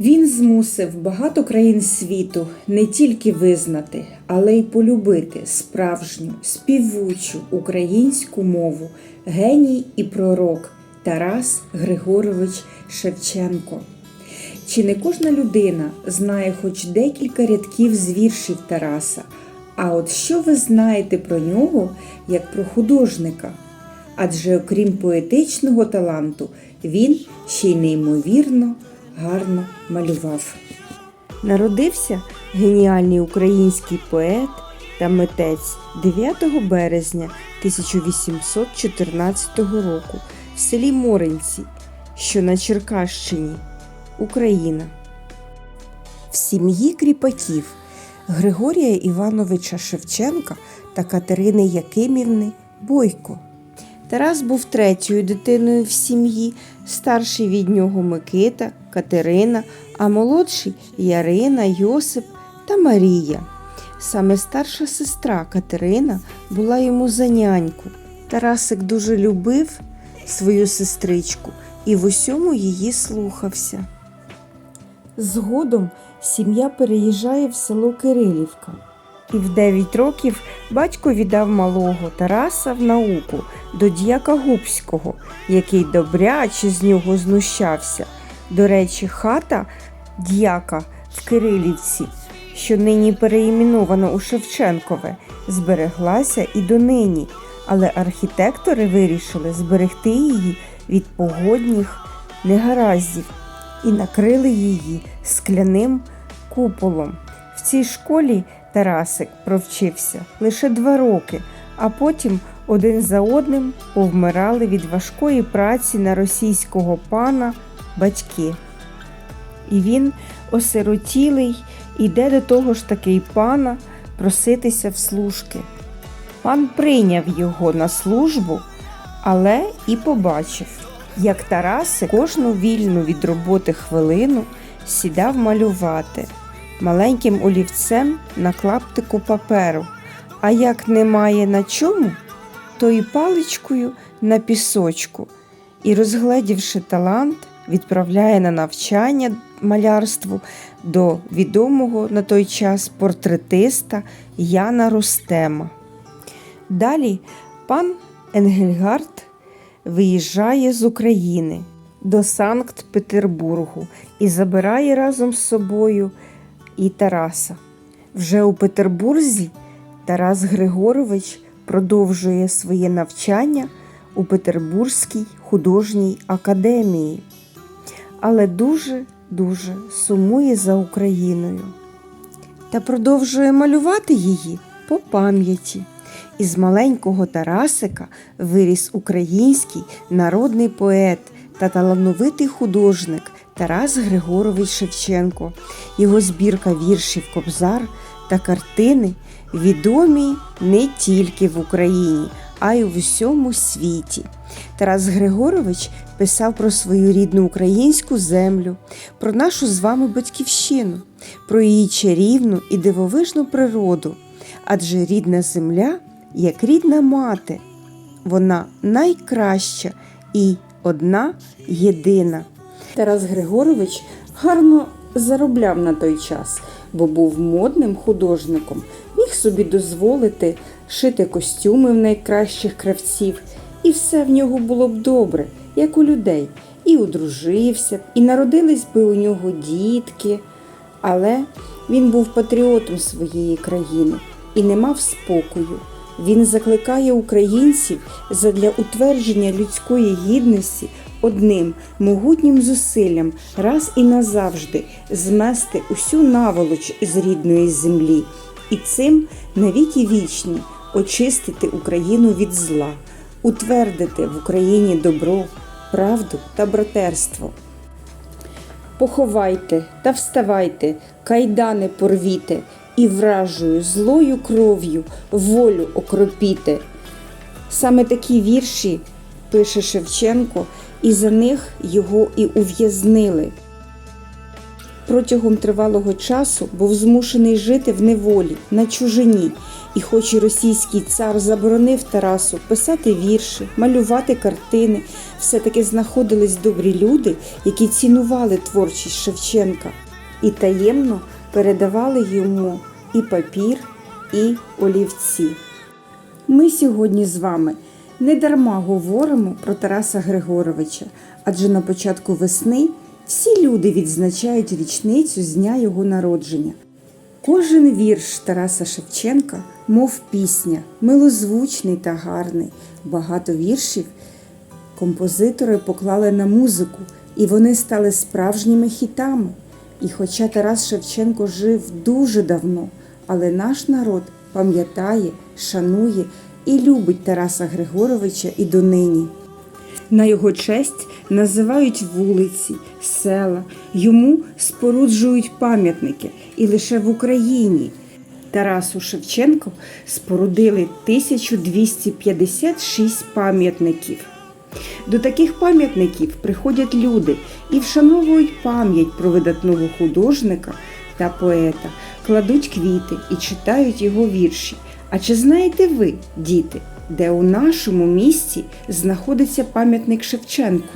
Він змусив багато країн світу не тільки визнати, але й полюбити справжню співучу українську мову геній і пророк Тарас Григорович Шевченко. Чи не кожна людина знає хоч декілька рядків з віршів Тараса? А от що ви знаєте про нього як про художника? Адже окрім поетичного таланту, він ще й неймовірно гарно малював. Народився геніальний український поет та митець 9 березня 1814 року в селі Моринці, що на Черкащині, Україна. В сім'ї кріпаків Григорія Івановича Шевченка та Катерини Якимівни Бойко. Тарас був третьою дитиною в сім'ї, старший від нього Микита, Катерина, а молодші Ярина, Йосип та Марія. Саме старша сестра Катерина була йому за няньку. Тарасик дуже любив свою сестричку і в усьому її слухався. Згодом сім'я переїжджає в село Кирилівка. І в 9 років батько віддав малого Тараса в науку до діяка Губського, який добряче з нього знущався. До речі, хата діяка в Кирилівці, що нині переіменована у Шевченкове, збереглася і донині, але архітектори вирішили зберегти її від погодних негараздів і накрили її скляним куполом. В цій школі Тарасик провчився лише два роки, а потім один за одним повмирали від важкої праці на російського пана батьки. І він, осиротілий, іде до того ж таки пана проситися в служки. Пан прийняв його на службу, але і побачив, як Тарасик кожну вільну від роботи хвилину сідав малювати маленьким олівцем на клаптику паперу, а як немає на чому, то і паличкою на пісочку, і, розгледівши талант, відправляє на навчання малярству до відомого на той час портретиста Яна Ростема. Далі пан Енгельгард виїжджає з України до Санкт-Петербургу і забирає разом з собою і Тараса. Вже у Петербурзі Тарас Григорович продовжує своє навчання у Петербурзькій художній академії, але дуже-дуже сумує за Україною та продовжує малювати її по пам'яті. Із маленького Тарасика виріс український народний поет та талановитий художник Тарас Григорович Шевченко. Його збірка віршів Кобзар та картини відомі не тільки в Україні, а й у всьому світі. Тарас Григорович писав про свою рідну українську землю, про нашу з вами батьківщину, про її чарівну і дивовижну природу. Адже рідна земля як рідна мати, вона найкраща і одна єдина. Тарас Григорович гарно заробляв на той час, бо був модним художником, міг собі дозволити шити костюми в найкращих кравців, і все в нього було б добре, як у людей, і одружився б, і народились би у нього дітки. Але він був патріотом своєї країни і не мав спокою. Він закликає українців задля утвердження людської гідності одним могутнім зусиллям раз і назавжди змести усю наволоч з рідної землі і цим навіки вічні очистити Україну від зла, утвердити в Україні добро, правду та братерство. Поховайте та вставайте, кайдани порвіте, і вражою злою кров'ю волю окропіте. Саме такі вірші пише Шевченко, і за них його і ув'язнили. протягом тривалого часу був змушений жити в неволі на чужині. І хоч і російський цар заборонив Тарасу писати вірші, малювати картини, все-таки знаходились добрі люди, які цінували творчість Шевченка і таємно передавали йому і папір, і олівці. Ми сьогодні з вами не дарма говоримо про Тараса Григоровича, адже на початку весни всі люди відзначають річницю з дня його народження. Кожен вірш Тараса Шевченка, мов пісня, милозвучний та гарний. Багато віршів композитори поклали на музику, і вони стали справжніми хітами. І хоча Тарас Шевченко жив дуже давно, але наш народ пам'ятає, шанує і любить Тараса Григоровича і донині. На його честь називають вулиці, села, йому споруджують пам'ятники і лише в Україні. Тарасу Шевченку спорудили 1256 пам'ятників. До таких пам'ятників приходять люди і вшановують пам'ять про видатного художника та поета, кладуть квіти і читають його вірші. А чи знаєте ви, діти, де у нашому місті знаходиться пам'ятник Шевченку?